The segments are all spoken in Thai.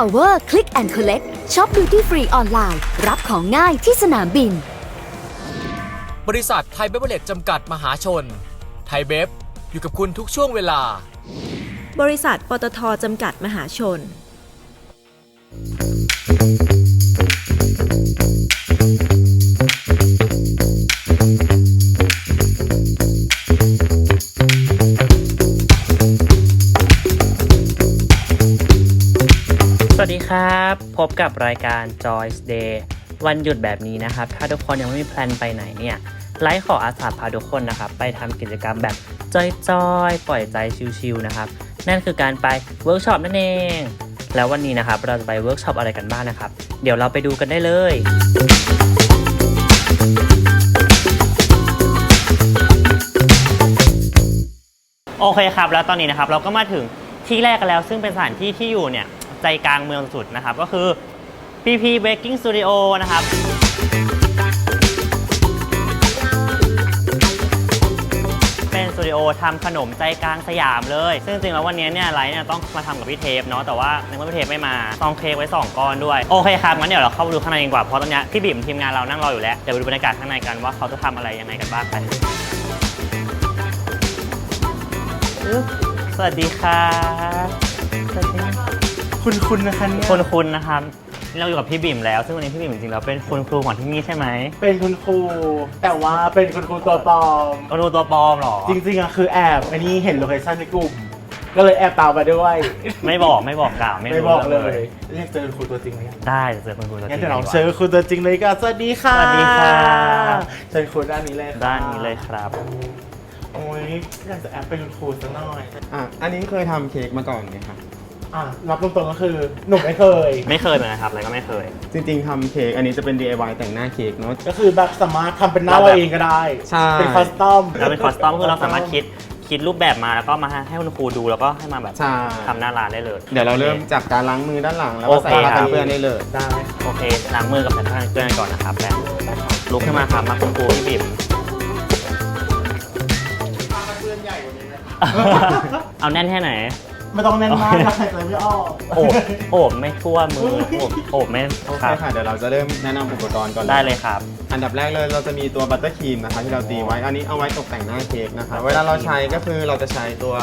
Power Click and Collect ช็อปดูที่ฟรีออนไลน์ รับของง่ายที่สนามบิน บริษัทไทยเบเวอร์เลจจำกัดมหาชน ไทยเบฟอยู่กับคุณทุกช่วงเวลา บริษัทปตทจำกัดมหาชน บพบกับรายการ Joy's Day วันหยุดแบบนี้นะครับ ถ้าทุกคนยังไม่มีแพลนไปไหนเนี่ยไลฟ์ขออาสาพาทุกคนนะครับ ไปทำกิจกรรมแบบจอยๆ ปล่อยใจชิลๆนะครับ นั่นคือการไปเวิร์กช็อปนั่นเอง แล้ววันนี้นะครับ เราจะไปเวิร์กช็อปอะไรกันบ้างนะครับ เดี๋ยวเราไปดูกันได้เลยโอเคครับ แล้วตอนนี้นะครับเราก็มาถึงที่แรกกันแล้ว ซึ่งเป็นสถานที่ที่อยู่เนี่ย ใจกลางเมืองสุดนะครับ ก็คือ PP Baking Studio นะครับเป็นสตูดิโอทำขนมใจกลางสยามเลย ซึ่งจริงแล้ววันนี้เนี่ยไลฟ์เนี่ยต้องมาทำกับพี่เทปเนาะ แต่ว่าในเมื่อพี่เทปไม่มาต้องเค้กไว้ 2ก้อนด้วย โอเคครับ งั้นเดี๋ยวเราเข้าไปดูข้างในดีกว่า เพราะตอนนี้พี่บิ่มทีมงานเรานั่งรออยู่แล้ว เดี๋ยวไปดูบรรยากาศข้างในกันว่าเขาจะทำอะไรยังไงกันบ้างไปสวัสดีครับ คุณคุณนะคะเนี่ยคุณคุณนะครับเราอยู่กับพี่บิ่มแล้ว ซึ่งวันนี้พี่บิ่มจริงๆแล้วเป็นคุณครูของที่นี่ใช่ไหมเป็นคุณครู แต่ว่าเป็นคุณครูตัวปลอม ก็ดูตัวปลอมเหรอจริงๆอะคือแอบอันนี้เห็นโลเคชั่นในกลุ่ม ก็เลยแอบตามมาด้วย ไม่บอกไม่บอกกล่าวไม่ไม่รู้บอกเลรื่งยเรียกเจอคุณครูตัวจริงไหมได้จะเจอคุณครูตัวจริงั้นงเดี๋ยวเราดีกว่าเจอคุณตัวจริงเลยกันสวัสดีค่ะสวัสดีค่ะเชิญคุณด้านนี้เลยค่ะด้านนี้เลยครับ โอ้ยอยากจะแอบเป็นคุณครูสักหน่อย อะ อันนี้เคยทำเค้กมาก่อนไหมครับ อะรับตรงๆก็คือหนุ่มไม่เคย ไม่เคยเหมือนกันครับอะไรก็ไม่เคย จริงๆทำเค้กอันนี้จะเป็น DIY แต่งหน้าเค้กเนาะ ก็คือแบบสามารถทำเป็นหน้าเราแบบเราเองก็ได้ใช่ เป็นคอสตอม เราเป็นคอสตอมคือเราสามารถคิดคิดรูปแบบมาแล้วก็มาให้คุณครูดูแล้วก็ให้มาแบบใช่ ทำหน้าร้านได้เลย เดี๋ยวเราเริ่มจากการล้างมือด้านหลังแล้วก็โอเคใส่ผ้าครักับ นเปื้อนได้เลย ได้โอเคล้างมือกับใส่ผ้ากันเปื้อนก่อนนะครับแล้วลุกขึ้นมาครับมาคุณครูพี่บิ่มเอาแน่นแค่ไหน ไม่ต้องแน่นมากนะใส่ใจไม่ออก โอบโอบไม่ทั่วมือโอบโอบไม่โอคเครับค่ะเดี๋ยวเราจะเริ่มแนะนำอุปกรณ์ก่อนได้เลยครับ อันดับแรกเลยเราจะมีตัวบัตเตอร์ครีมนะคะที่เราตีไว้ อันนี้เอาไว้ตกแต่งหน้าเค้กนะคะ เวลาเราใช้ก็คือเราจะใช้ตัว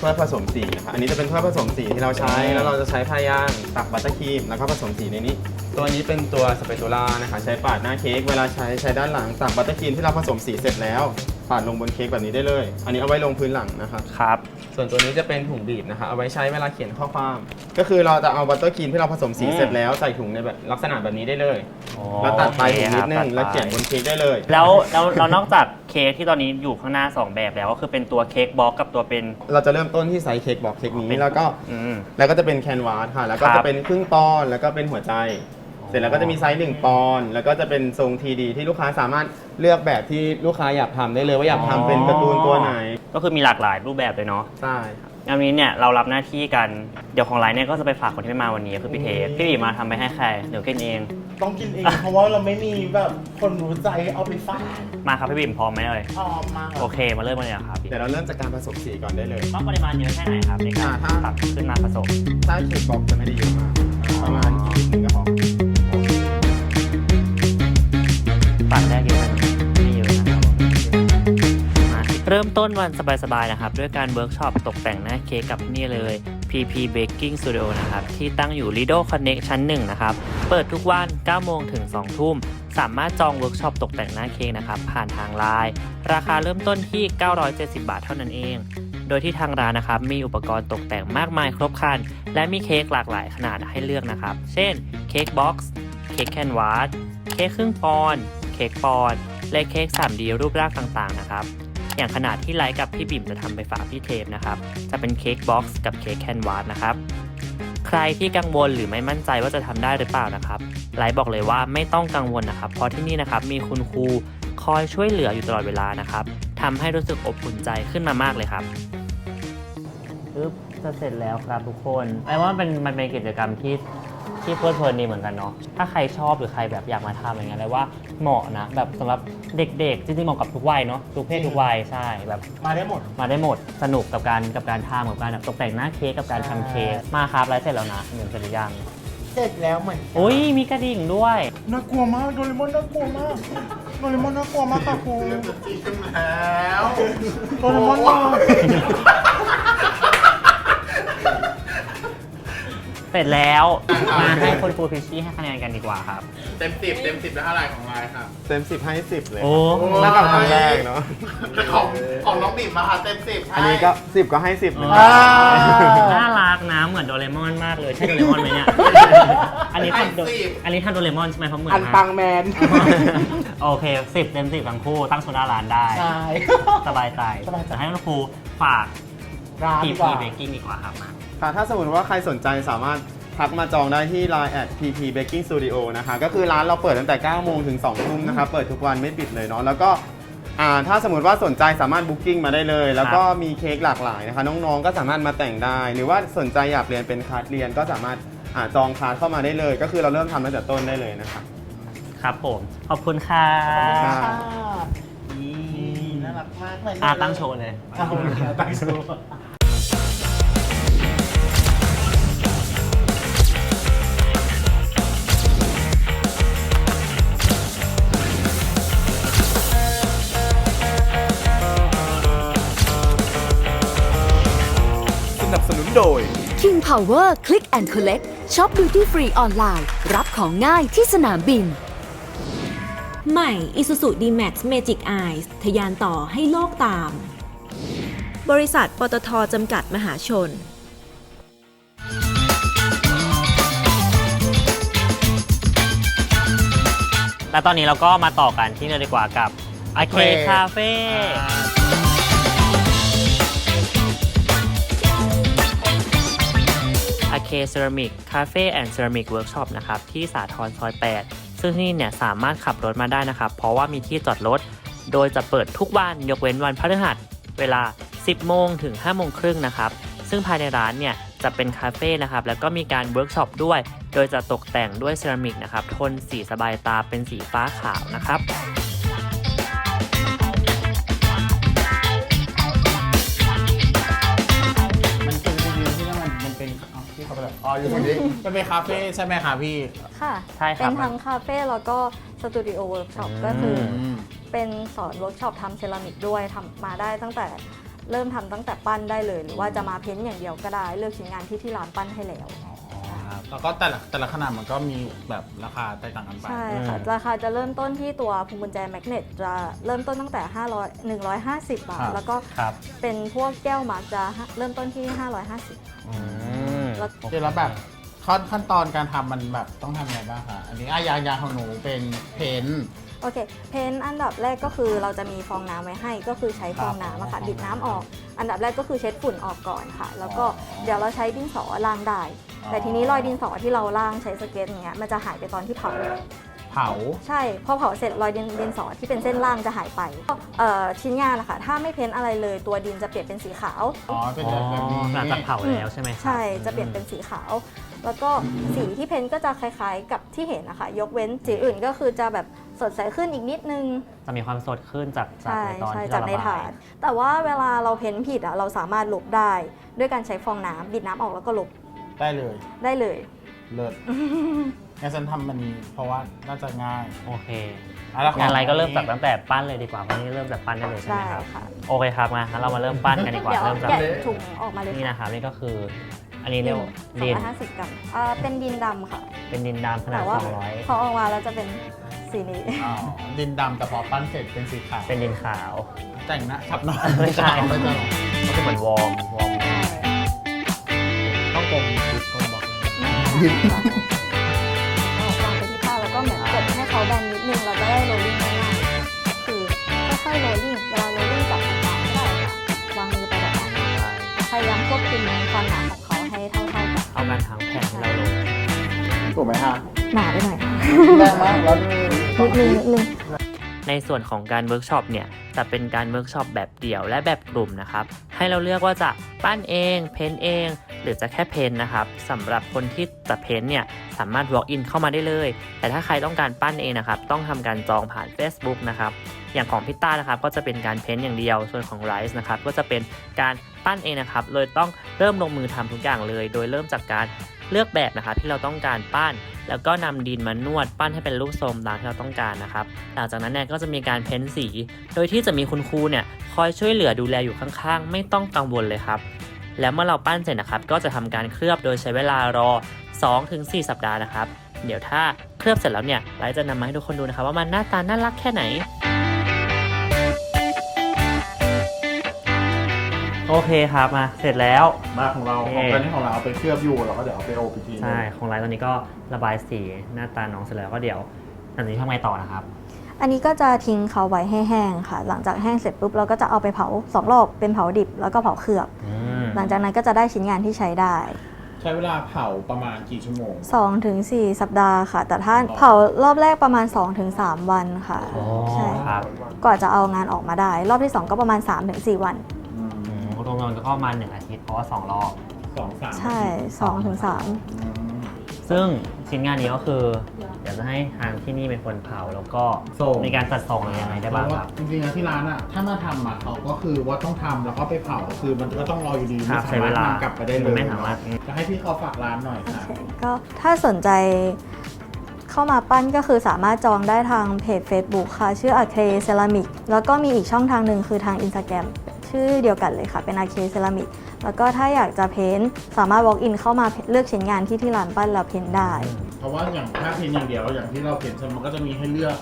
ถ้วยผสมสีนะคะอันนี้จะเป็นถ้วยผสมสีที่เราใช้ แล้วเราจะใช้ผ้าย่างตักบัตเตอร์ครีมแล้วก็ผสมสีในนี้ ตัวนี้เป็นตัวสเปตูล่านะคะใช้ปาดหน้าเค้ก เวลาใช้ใช้ด้านหลังตักบัตเตอร์ครีมที่เราผสมสีเสร็จแล้ว ปาดลงบนเค้กแบบนี้ได้เลย อันนี้เอาไว้ลงพื้นหลังนะคะครับ ส่วนตัวนี้จะเป็นถุงบีบนะคะเอาไว้ใช้เวลาเขียนข้อความ ก็คือเราจะเอาบัตเตอร์ครีมที่เราผสมสีอืม เสร็จแล้วใส่ถุงในแบบลักษณะแบบนี้ได้เลยอ๋อแล้วตัดปลายถุงนิดนึโอคงครับแล้วเขียนบนเค้กได้เลยแล้วแล้วเรานอกจากเค้กที่ตอนนี้อยู่ข้างหน้า 2 แบบแล้วก็คือเป็นตัวเค้กบล็อกกับตัวเป็น เราจะเริ่มต้นที่ไซส์เค้กบอกเค้กเป็นี้นแล้วก็ อืม แล้วก็จะเป็นแคนวาสค่ะ แล้วก็ครับจะเป็นครึ่งปอนด์แล้วก็เป็นหัวใจ เสร็จแล้วก็จะมีไซส์หนึ่งปอนด์แล้วก็จะเป็นทรงทีดีที่ลูกค้าสามารถเลือกแบบที่ลูกค้าอยากทำได้เลยว่าอยากทำเป็นการ์ตูนตัวไหนก็คือมีหลากหลายรูปแบบเลยเนาะใช่ครับงานนี้เนี่ยเรารับหน้าที่กัน เดี๋ยวของไลน์เนี่ยก็จะไปฝากคนที่ไม่มาวันนี้คือพี่เทปพี่บีมาทำไปให้ใครเดี๋ยวกินเอง ต้องกินเอง เพราะว่าเราไม่มีแบบคนรู้ใจเอาไปฝากมาครับพี่บีมพร้อมไหมเอ่ยออกมาโอเคมาเริ่มกันเลยเหรอครับเดี๋ยวเราเริ่มจากการผสมสีก่อนได้เลยต้องปริมาณเยอะแค่ไหนครับในการอ่าถ้าตักขึ้นมาผสม ถ้าเค้กบอกจะไม่ได้เยอะมากประมาณนิดนึงก็พอ เริ่มต้นวันสบายๆนะครับ ด้วยการเวิร์กช็อปตกแต่งหน้าเค้กกับนี่เลย PP Baking Studio นะครับ ที่ตั้งอยู่ Lido Connect ชั้น 1 นะครับ เปิดทุกวัน 9 โมงถึง 2 ทุ่ม สามารถจองเวิร์กช็อปตกแต่งหน้าเค้กนะครับ ผ่านทางไลน์ราคาเริ่มต้นที่ 970 บาทเท่านั้นเอง โดยที่ทางร้านนะครับมีอุปกรณ์ตกแต่งมากมายครบครัน และมีเค้กหลากหลายขนาดให้เลือกนะครับ เช่นเค้กบ็อกซ์เค้กแคนวาสเค้กครึ่งปอนเค้กปอนและเค้ก 3D รูปร่างต่างๆนะครับ อย่างขนาดที่ไลท์กับพี่บิ่มจะทำไปฝากพี่เทปนะครับ จะเป็นเค้กบ็อกซ์กับเค้กแคนวาสนะครับ ใครที่กังวลหรือไม่มั่นใจว่าจะทำได้หรือเปล่านะครับไลฟ์บอกเลยว่าไม่ต้องกังวลนะครับ เพราะที่นี่นะครับมีคุณครูคอยช่วยเหลืออยู่ตลอดเวลานะครับทำให้รู้สึกอบอุ่นใจขึ้นมามากเลยครับปึ๊บจะเสร็จแล้วครับทุกคนแปลว่าเป็นมันเป็นกิจกรรมที่ ที่เพลิดเพลินดีเหมือนกันเนาะถ้าใครชอบหรือใครแบบอยากมาทำอย่างเงี้ยเลยว่าเหมาะนะ แบบสำหรับเด็กๆจริงๆเหมาะกับทุกวัยเนาะทุกเพศทุกวัยใช่แบบ มาได้หมด มาได้หมดสนุกกับการกับการทำกับการแบบตกแต่งหน้าเค้กกับการทำเค้กมาครับไลฟ์เสร็จแล้วนะหนึ่งเสร็จหรือยังเสร็จแล้วเหมือนอุ้ยมีกระดิ่งด้วย น่ากลัวมากโดเรมอนน่ากลัวมากโดเรมอนน่ากลัวมากค่ะครูจะจีกันแล้ว โดเรมอนมา เสร็จแล้วมาให้คนครูพิชชี่ให้คะแนนกันดีกว่าครับ เต็มสิบให้สิบเลยโอ้ตั้งแต่ครั้งแรกเนาะของของน้องบิ๊มมาค่ะเต็มสิบอันนี้ก็สิบก็ให้สิบเลยน่ารักนะเหมือนโดเรมอนมากเลยใช่โดเรมอนไหมเนี่ยอันนี้ทำโดอันนี้ทำโดเรมอนใช่ไหมเพราะเหมือนอันมากปังแมนโอเคสิบเต็มสิบทั้งคู่ตั้งโซน่าร้านได้ใช่สบายใจสบายใจจะให้คุณครูฝากร้านพีดีกพีว่าเบกกิ้งดีกว่าครับมา ค่ะถ้าสมมติว่าใครสนใจสามารถทักมาจองได้ที่ Line at pp baking studio นะคะ ก็คือร้านเราเปิดตั้งแต่ 9 โมงถึง 2 ทุ่มนะคะ เปิดทุกวันไม่ปิดเลยเนาะ แล้วก็อ่าถ้าสมมติว่าสนใจสามารถบุ๊กิ้งมาได้เลย แล้วก็มีเค้กหลากหลายนะคะ น้องๆ ก็สามารถมาแต่งได้ หรือว่าสนใจอยากเรียนเป็นคลาสเรียนก็สามารถอ่าจองคลาสเข้ามาได้เลย ก็คือเราเริ่มทำตั้งแต่ต้นได้เลยนะคะครับผม ขอบคุณค่ะค่ะนี่น่ารักมากเลยอาตั้งโชว์เลย ตั้งโชว์ King Power Click and Collect ช็อป Duty Free ออนไลน์ รับของง่ายที่สนามบิน ใหม่ Isuzu D-Max Magic Eyes ทะยานต่อให้โลกตาม บริษัทปตทจำกัดมหาชน แล้วตอนนี้เราก็มาต่อกันที่นี่เลยดีกว่ากับอาเคคาเฟ่อา เคเซรามิกคาเฟ่แอนด์เซรามิกเวิร์กช็อปนะครับที่สาทรซอย 8 ซึ่งที่นี่เนี่ยสามารถขับรถมาได้นะครับ เพราะว่ามีที่จอดรถ โดยจะเปิดทุกวันยกเว้นวันพฤหัส เวลา 10 โมงถึง 5 โมงครึ่งนะครับ ซึ่งภายในร้านเนี่ยจะเป็นคาเฟ่นะครับ แล้วก็มีการเวิร์กช็อปด้วย โดยจะตกแต่งด้วยเซรามิกนะครับโทนสีสบายตาเป็นสีฟ้าขาวนะครับ อ๋ออยู่ตรงนี้มันเป็นคาเฟ่ใช่ไหมคะพี่ ค่ะ ใช่ครับ เป็นทั้งคาเฟ่แล้วก็สตูดิโอเวิร์กช็อปอืมก็คืออเป็นสอนเวิร์กช็อปทำเซรามิกด้วยทำมาได้ตั้งแต่เริ่มทำตั้งแต่ปั้นได้เลย หรือว่าจะมาเพ้นท์อย่างเดียวก็ได้ เลือกชิ้นงานที่ที่ร้านปั้นให้แล้วแล้วก็แต่ละแต่ละขนาดมันก็มีแบบราคาแตกต่างกันไป ใช่ค่ะราคาจะเริ่มต้นที่ตัวพวงกุญแจแมกเนตจะเริ่มต้นตั้งแต่ 500 150 บาทครับ แล้วก็ครับ เป็นพวกแก้วมาร์กจะเริ่มต้นที่ 550 อืม แล้วเดี๋ยวแล้วแบบขั้นขั้นตอนการทำมันแบบต้องทำยังไงบ้างคะอันนี้อายางยางของหนูเป็นเพนท์ โอเค เพนท์อันดับแรกก็คือเราจะมีฟองน้ำไว้ให้ ก็คือใช้ฟองน้ำอะค่ะบิดน้ำออก อันดับแรกก็คือเช็ดฝุ่นออกก่อนค่ะ แล้วก็อ๋อ เดี๋ยวเราใช้ดินสอล้างได้อ๋อแต่ทีนี้รอยดินสอที่เราล้างใช้สเก็ตอย่างเงี้ยมันจะหายไปตอนที่เผาเผา ใช่ พอเผาเสร็จรอยดินดินสอที่เป็นเส้นล่างจะหายไปเอ่อชิ้นงานนะคะถ้าไม่เพ้นท์อะไรเลยตัวดินจะเปลี่ยนเป็นสีขาว อ๋อเป็นอ๋อแบบนี้หลังจากเผาแล้วใช่ไหมครับใช่จะเปลี่ยนเป็นสีขาว แล้วก็สีที่เพ้นท์ก็จะคล้ายๆ กับที่เห็นนะคะ ยกเว้นสีอื่นก็คือจะแบบสดใสขึ้นอีกนิดนึง จะมีความสดขึ้นจากจากใช่ในตอนใช่ที่จากเราในระบาถายดแต่ว่าเวลาเราเพ้นผิดอะเราสามารถลบได้ ด้วยการใช้ฟองน้ำบิดน้ำออกแล้วก็ลบได้เลย ได้เลย เลิศ งั้นฉันทำมันเพราะว่าน่าจะง่ายโอเคอะแล้วขงานอะไรก็เริ่มจากตั้งแต่ปั้นเลยดีกว่าวันนี้เริ่มจากปั้นได้เลยใช่ไหได้มครับ ค่ะโอเคครับมางั้นเรามาเริ่มปั้นกันดีกว่าเดี๋ยวเริ่มจากแกะถุงออกมาเลยนี่ค่ะนะครับนี่ก็คือ อันนี้เรียกว่าสองดินร้อยห้าสิบกรัมอ่าเป็นดินดำค่ะ เป็นดินดำขนาแต่ด ว่า200พอออกมาแล้วจะเป็นสีนี้อ๋อดินดำแต่พอปั้นเสร็จเป็นสีขาวเป็นดินขาว แต่งหนะขับหน่อยไม่ใช่ ไม่ใช่ก็คือเหมือนวอร์มวอร์มต้องกลมดิบกลมบอกว ก็เหมือนกดให้เขาแบนนิดนึงเราจะได้โรลลิ่งง่ายๆคือค่อยๆโรลลิ่งเวลาโรลลิ่งจับต่างๆก็ได้ค่ะวางมือไปแบบนั้นพยายามควบคุมความหนาของเขาให้เท่าๆกันเอาการทางแผ่นไหมฮะหนาไปหน่อยแรงมากแล้วนี่นิดนึงนิดนึงในส่วนของการเวิร์กช็อปเนี่ยจะเป็นการเวิร์กช็อปแบบเดี่ยวและแบบกลุ่มนะครับ ให้เราเลือกว่าจะปั้นเอง เพ้นเอง หรือจะแค่เพ้นนะครับสำหรับคนที่จะเพ้นเนี่ย สามารถ walk in เข้ามาได้เลย แต่ถ้าใครต้องการปั้นเองนะครับ ต้องทำการจองผ่าน Facebook นะครับ อย่างของพิต้านะครับ ก็จะเป็นการเพ้นอย่างเดียว ส่วนของไรซ์นะครับ ก็จะเป็นการปั้นเองนะครับ เลยต้องเริ่มลงมือทำทุกอย่างเลย โดยเริ่มจากการเลือกแบบนะครับที่เราต้องการปั้น แล้วก็นำดินมานวดปั้นให้เป็นรูปทรงตามที่เราต้องการนะครับ หลังจากนั้นเนี่ยก็จะมีการเพ้นสี โดยที่จะมีคุณครูเนี่ยคอยช่วยเหลือดูแลอยู่ข้างๆ ไม่ต้องกังวลเลยครับ แล้วเมื่อเราปั้นเสร็จนะครับ ก็จะทำการเคลือบโดยใช้เวลารอ 2-4 สัปดาห์นะครับ เดี๋ยวถ้าเคลือบเสร็จแล้วเนี่ยไลฟ์จะนำมาให้ทุกคนดูนะครับ ว่ามันหน้าตาน่ารักแค่ไหนโอเคครับมาเสร็จแล้วมาของเราโอเคของตอนนี้ของเราเอาไปเคลือบอยู่เราก็เดี๋ยวเอาไปโอบอีกทีหนึ่งใช่ของไลฟ์ตอนนี้ก็ระบายสีหน้าตาน้องเสร็จแล้วก็เดี๋ยวอันนี้ทำไงต่อนะครับ อันนี้ก็จะทิ้งเขาไว้ให้แห้งค่ะ หลังจากแห้งเสร็จปุ๊บเราก็จะเอาไปเผาสองรอบเป็นเผาดิบแล้วก็เผาเคลือบอืม หลังจากนั้นก็จะได้ชิ้นงานที่ใช้ได้ใช้เวลาเผาประมาณกี่ชั่วโมง 2-4ถึงสัปดาห์ค่ะ แต่ถ้าเผารอบแรกประมาณ 2-3ถึงวันค่ะอ๋อใช่ครับกว่าจะเอางานออกมาได้ รอบที่ 2 ก็ประมาณ 3-4ถึงวันอืมอืมรวมๆก็ประมาณหนึ่งอาทิตย์เพราะว่าสองรอบสองสามใช่2-3ถึงอืมซึ่งชิ้นงานนี้ก็คือ เดี๋ยวจะให้ทางที่นี่เป็นคนเผาแล้วก็ส่งมีการจัดส่งอะไรยังไงได้บ้างครับ จริงๆแล้วที่ร้านอะถ้ามาทำอะเขาก็คือว่าต้องทำแล้วก็ไปเผาคือมันก็ต้องรออยู่ดีครัไม่บใช้สาเวมารถลานนำกลับไปได้เลยไม่สามารถ จะให้พี่เขาฝากร้านหน่อยค่ะ ก็ถ้าสนใจเข้ามาปั้นก็คือสามารถจองได้ทางเพจ Facebook ค่ะ ชื่อ a r c a d Ceramic แล้วก็มีอีกช่องทางหนึ่งคือทาง Instagram ชื่อเดียวกันเลยค่ะ เป็น a r c a d Ceramic แล้วก็ถ้าอยากจะเพ้นท์สามารถ walk in เข้ามาเลือกชิ้นงานที่ที่ร้านปั้นแล้วเพ้นท์ได้ เพราะว่าอย่างถ้าเพียงอย่างเดียวอย่างที่เราเห็นใช่ไหมมันก็จะมีให้เลือก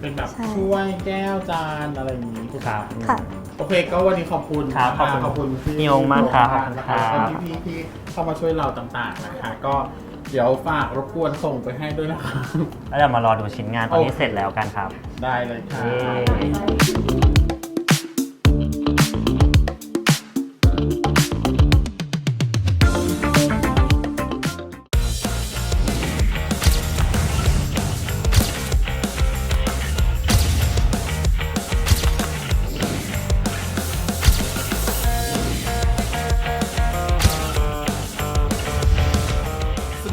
เป็นแบบใช่ถ้วยแก้วจานอะไรอย่างนี้ถูกไหมครับ ค่ะ โอเคก็วันนี้ขอบคุณครับขอบคุณขอบคุณพี่พี่โยงมากครับนะขอบคุณครับแล้วก็พี่ๆที่เข้ามาช่วยเราต่างๆนะคะก็เดี๋ยวฝากรบกวนส่งไปให้ด้วยนะคะ แล้วเดี๋ยวมารอดูชิ้นงานตอนนี้โอเคเสร็จแล้วกันครับ ได้เลยค่ะ เย้ส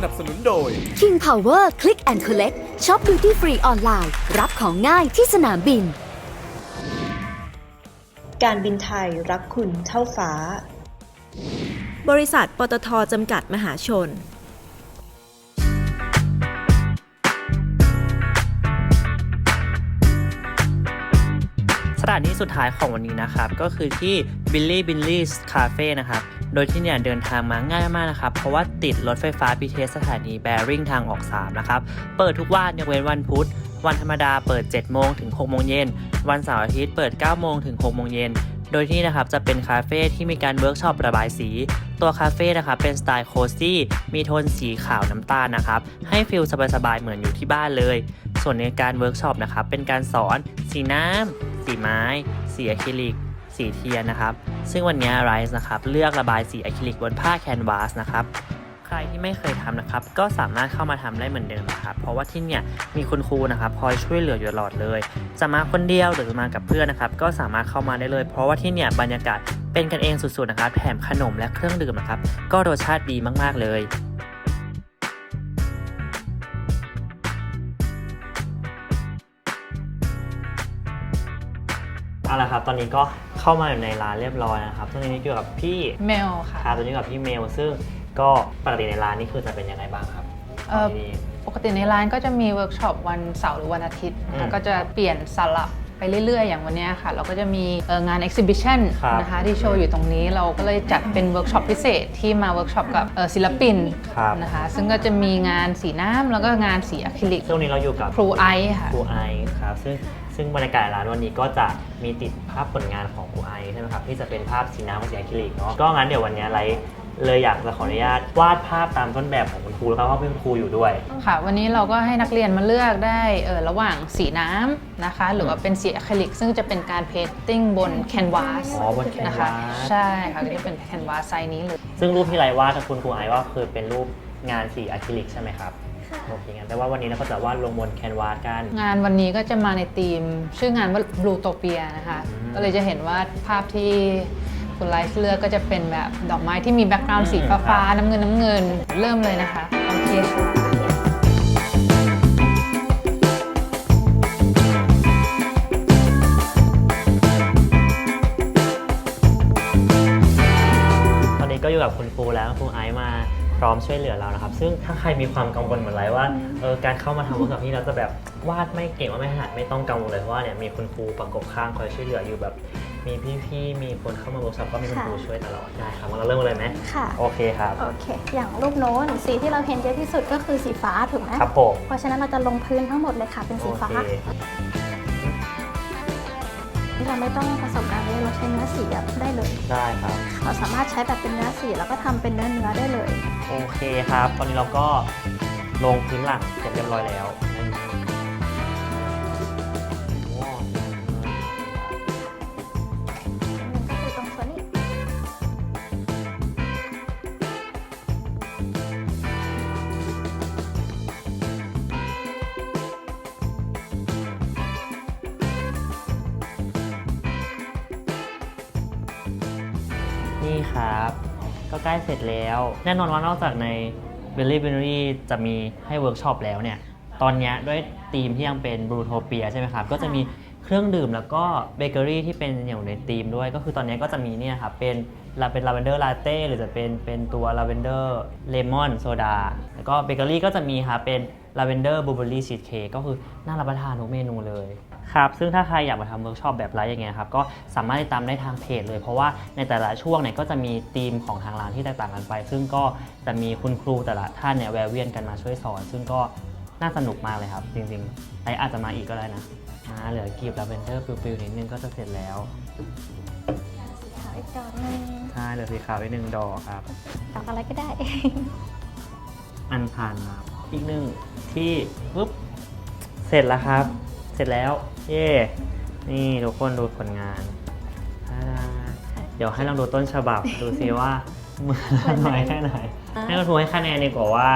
นับสนุนโดย King Power Click and Collect ช็อปดูที่ฟรีออนไลน์ รับของง่ายที่สนามบิน การบินไทยรักคุณเท่าฟ้า บริษัทปตทจำกัดมหาชน สถานที่สุดท้ายของวันนี้นะครับ ก็คือที่ Billy Billy's Cafe นะครับ โดยที่เนี่ยเดินทางมาง่ายมากนะครับ เพราะว่าติดรถไฟฟ้า BTS สถานี Bearing ทางออก 3 นะครับ เปิดทุกวันยกเว้นวันพุธ วันธรรมดาเปิด 7 โมงถึง 6 โมงเย็น วันเสาร์อาทิตย์เปิด 9 โมงถึง 6 โมงเย็นโดยที่นี่นะครับจะเป็นคาเฟ่ที่มีการเวิร์กช็อประบายสี ตัวคาเฟ่นะครับเป็นสไตล์โคซี่มีโทนสีขาวน้ำตาลนะครับให้ฟิลสบายๆเหมือนอยู่ที่บ้านเลย ส่วนในการเวิร์กช็อปนะครับเป็นการสอน สีน้ำสีไม้ สีอะคริลิก สีเทียนนะครับ ซึ่งวันนี้ไรซ์นะครับเลือกระบายสีอะคริลิกบนผ้าแคนวาสนะครับใครที่ไม่เคยทำนะครับ ก็สามารถเข้ามาทำได้เหมือนเดิมนะครับ เพราะว่าที่เนี่ยมีคุณครูนะครับคอยช่วยเหลืออยู่ตลอดเลย จะมาคนเดียวหรือมากับเพื่อนนะครับ ก็สามารถเข้ามาได้เลย เพราะว่าที่เนี่ยบรรยากาศเป็นกันเองสุดๆนะครับแถมขนมและเครื่องดื่มนะครับ ก็รสชาติดีมากๆเลย เอาละครับ ตอนนี้ก็เข้ามาอยู่ในร้านเรียบร้อยนะครับตอนนี้อยู่กับพี่เมลค่ะครับตอนนี้กับพี่เมลซึ่งก็ปกติในร้านนี่คือจะเป็นยังไงบ้างครับเอ่อที่นี่ ปกติในร้านก็จะมีเวิร์กช็อปวันเสาร์หรือวันอาทิตย์นะคะอืมก็จะเปลี่ยนสลับไปเรื่อย ๆ อย่างวันเนี้ยค่ะ เราก็จะมีเอ่องาน exhibition ครับนะคะ ที่โชว์อยู่ตรงนี้เราก็เลยจัดเป็นเวิร์กช็อปพิเศษที่มาเวิร์กช็อปกับเอ่อศิลปินครับ นะคะ ซึ่งก็จะมีงานสีน้ำแล้วก็งานสีอะคริลิกช่วงนี้เราอยู่กับครูไอซ์ค่ะ ครูไอซ์ครับซึ่ง ซึ่งบรรยากาศร้านวันนี้ก็จะมีติดภาพผลงานของครูไอซ์ใช่ไหมครับที่จะเป็นภาพสีน้ำกับสีอะคริลิกเนาะก็งั้นเดี๋ยววันนี้ไรเลยอยากจะขออนุญาตวาดภาพตามต้นแบบของคุณครูแล้วครับเพราะเป็นครูอยู่ด้วย ค่ะ วันนี้เราก็ให้นักเรียนมาเลือกได้เออระหว่างสีน้ำนะคะ หรือว่าเป็นสีอะคริลิก ซึ่งจะเป็นการเพนติ้งบนแคนวาสอ๋อบน canvas นะคะ ใช่ค่ะก็จะเป็นแคนวาสไซส์นี้เลย ซึ่งรูปที่ไรวาดกับคุณครูไอซ์ว่าคือเป็นรูปงานสีอะคริลิกใช่ไหมครับ โอเคงั้นแต่ว่าวันนี้เราก็จะวาดลงบนแคนวาสกัน งานวันนี้ก็จะมาในธีม ชื่องานว่า Blue Topia นะคะ อืมก็เลยจะเห็นว่าภาพที่คุณไลฟ์เลือกก็จะเป็นแบบดอกไม้ที่มีแบ็กกราวด์สีอืมฟ้าๆน้ำเงินน้ำเงินเริ่มเลยนะคะ โอเคค่ะตอนนี้ก็อยู่กับคุณครูแล้วครูไอซ์มา พร้อมช่วยเหลือเรานะครับ ซึ่งถ้าใครมีความกังวลเหมือนไรว่าเออการเข้ามาทำเวิร์กช็อปที่เราจะแบบวาดไม่เก่งว่าไม่ถนัดไม่ต้องกังวลเลยเพราะว่าเนี่ยมีคุณครูประกบข้างคอยช่วยเหลืออยู่แบบ มีพี่ๆมีคนเข้ามาเวิร์กช็อปก็มีคุณครูช่วยตลอดได้ครับงั้นเราเริ่มกันเลยไหมค่ะ โอเคครับ โอเค อย่างรูปโน้นสีที่เราเห็นเยอะที่สุดก็คือสีฟ้าถูกไหมครับผมเพราะฉะนั้นเราจะลงพื้นทั้งหมดเลยค่ะเป็นสีโอฟ้าเค ที่เราไม่ต้องผสมน้ำเลยเราใช้เนื้อ สีแบบได้เลย ได้ครับ เราสามารถใช้แบบเป็นเนื้อสีแล้วก็ทำเป็นเนื้อเนื้อได้เลย โอเคครับ ตอนนี้เราก็ลงพื้นหลังเสร็จเรียบร้อยแล้วว้ ล้เสร็จแล้ว แน่นอนว่านอกจากใน b e l l y b e n n y จะมีให้เวิร์กช็อปแล้วเนี่ย ตอนเนี้ยด้วยธีมที่ยังเป็นบรูโทเปียใช่ไหมครับ ก็จะมีเครื่องดื่มแล้วก็เบเกอรี่ที่เป็นอย่างในธีมด้วย ก็คือตอนเนี้ยก็จะมีเนี่ยครับเป็นลาเป็นลาเวนเดอร์ลาเต้หรือจะเป็นเป็นตัวลาเวนเดอร์เลมอนโซดาแล้วก็เบเกอรี่ก็จะมีครับเป็นลาเวนเดอร์บลูเบอรี่ชีสเค้กก็คือน่ารับประทานทุกเมนูเลย ครับซึ่งถ้าใครอยากมาทำเวิร์กช็อปแบบไลฟ์อย่างเงี้ยครับก็สามารถติดตามได้ทางเพจเลยเพราะว่าในแต่ละช่วงเนี่ยก็จะมีธีมของทางร้านที่แตกต่างกันไป ซึ่งก็จะมีคุณครูแต่ละท่านเนี่ยแวะเวียนกันมาช่วยสอน ซึ่งก็น่าสนุกมากเลยครับ จริงๆไออาจจะมาอีกก็ได้นะอ่าเหลือกีบลาเวนเดอร์ฟิลๆนิดนึงก็จะเสร็จแล้วขาวอีกดอกหนึงใช่เหลือสีขาวอีกหนึ่งดอกครับ ดอกอะไรก็ได้ อันผ่านมาอีกหนึ่งที่ปุ๊บเสร็จแล้วครับเสร็จแล้ว เย่นี่ทุกคนดูผลงานอ่าเดี๋ยวให้ลองดูต้นฉบับ ดูซิว่าเหมือนน้อยแค่ไหน ให้คุณครูให้คะแนนดีกว่าว่า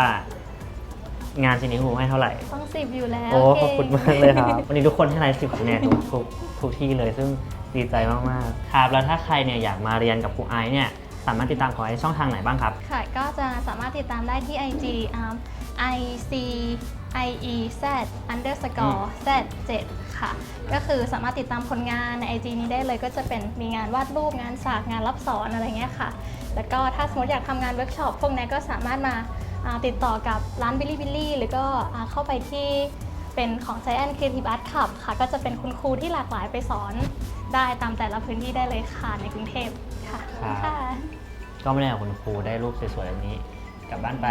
งานชิ้นนี้คุณครูให้เท่าไหร่ ต้องสิบอยู่แล้วโอ้เก่งขอบคุณมากเลยครับ วันนี้ทุกคนให้ไลฟ์สิบคะแนนทุกทุกทุกที่เลยซึ่งดีใจมากๆครับแล้วถ้าใครเนี่ยอยากมาเรียนกับครูไอซ์เนี่ยสามารถติดตามของไอซ์ช่องทางไหนบ้างครับ ค่ะ ก็จะสามารถติดตามได้ที่ IG um, i c i e z underscore z 7ค่ะ ก็คือสามารถติดตามผลงานใน IG นี้ได้เลยก็จะเป็นมีงานวาดรูปงานฉากงานรับสอนอะไรเงี้ยค่ะ แล้วก็ถ้าสมมติอยากทำงานเวิร์กช็อปพวกนี้ก็สามารถมาอ่าติดต่อกับร้านบิลลี่บิลลี่หรือก็อ่าเข้าไปที่เป็นของ Giant Creative Art Club ค่ะ ก็จะเป็นคุณครูที่หลากหลายไปสอนได้ตามแต่ละพื้นที่ได้เลยค่ะในกรุงเทพค่ะขอบคุณค่ะก็ไม่ได้กับคุณครูได้รูปสวยๆแบบนี้ กลับบ้านไป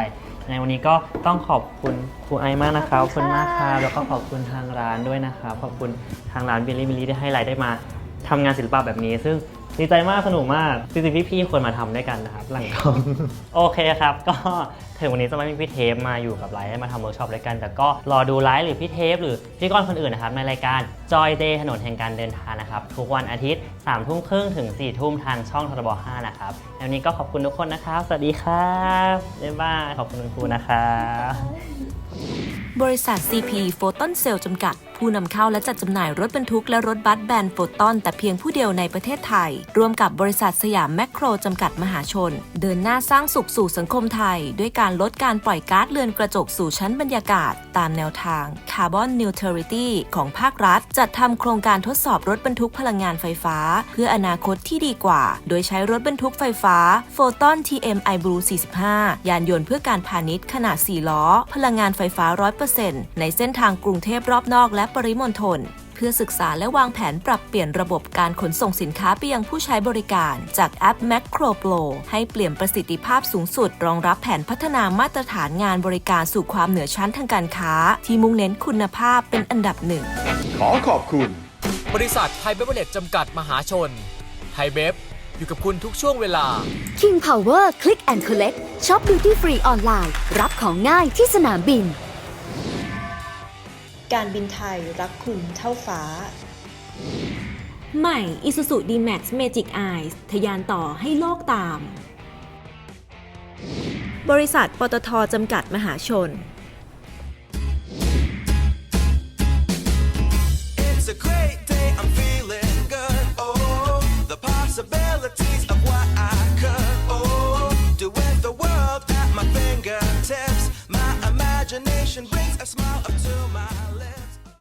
ในวันนี้ก็ต้องขอบคุณครูไอซ์มากนะครับขอบคุณมากครับแล้วก็ขอบคุณทางร้านด้วยนะครับ ขอบคุณทางร้านบิลลี่บิลลี่ที่ให้ไลน์ได้มาทำงานศิลปะแบบนี้ ซึ่ง ดีใจมากสนุกมากจริงๆพี่ๆควรมาทำด้วยกันนะครับ หลังกล้อง โอเคครับ ก็ถึงวันนี้จะไม่มีพี่เทปมาอยู่กับไลฟ์ให้มาทำเวิร์กช็อปด้วยกัน แต่ก็รอดูไลฟ์หรือพี่เทปหรือพี่ก้อนคนอื่นนะครับในรายการ Joy Day ถนนแห่งการเดินทางนะครับ ทุกวันอาทิตย์3ามทุ่มครึ่งถึง4ี่ทุ่มทางช่องทรบ5นะครับแล้ววันนี้ก็ขอบคุณทุกคนนะครับ สวัสดีครับบ๊ายบายขอบคุณคุณครูนะครับ บริษัท CP โฟตอนเซลจำกัด ผู้นำเข้าและจัดจำหน่ายรถบรรทุกและรถบัสแบรนด์โฟตอนแต่เพียงผู้เดียวในประเทศไทย ร่วมกับบริษัทสยามแมคโครจำกัดมหาชน เดินหน้าสร้างสุขสู่สังคมไทย ด้วยการลดการปล่อยก๊าซเรือนกระจกสู่ชั้นบรรยากาศ ตามแนวทาง Carbon Neutrality ของภาครัฐ จัดทำโครงการทดสอบรถบรรทุกพลังงานไฟฟ้า เพื่ออนาคตที่ดีกว่า โดยใช้รถบรรทุกไฟฟ้า Photon TM iBlue 45 ยานยนต์เพื่อการพาณิชย์ขนาด 4 ล้อ พลังงานไฟฟ้า 100%ในเส้นทางกรุงเทพรอบนอกและปริมณฑลเพื่อศึกษาและวางแผนปรับเปลี่ยนระบบการขนส่งสินค้าไปยังผู้ใช้บริการ จากแอป Macro Pro ให้เปลี่ยนประสิทธิภาพสูงสุด รองรับแผนพัฒนามาตรฐานงานบริการสู่ความเหนือชั้นทางการค้า ที่มุ่งเน้นคุณภาพเป็นอันดับหนึ่ง ขอขอบคุณ บริษัทไทยเบเวอร์เลจจำกัดมหาชน ไทยเบฟอยู่กับคุณทุกช่วงเวลา King Power Click and Collect ช็อปดิวตี้ฟรีออนไลน์รับของง่ายที่สนามบิน การบินไทยรักคุณเท่าฟ้า ใหม่ Isuzu D-Max Magic Eyes ทะยานต่อให้โลกตาม บริษัทปตทจำกัดมหาชน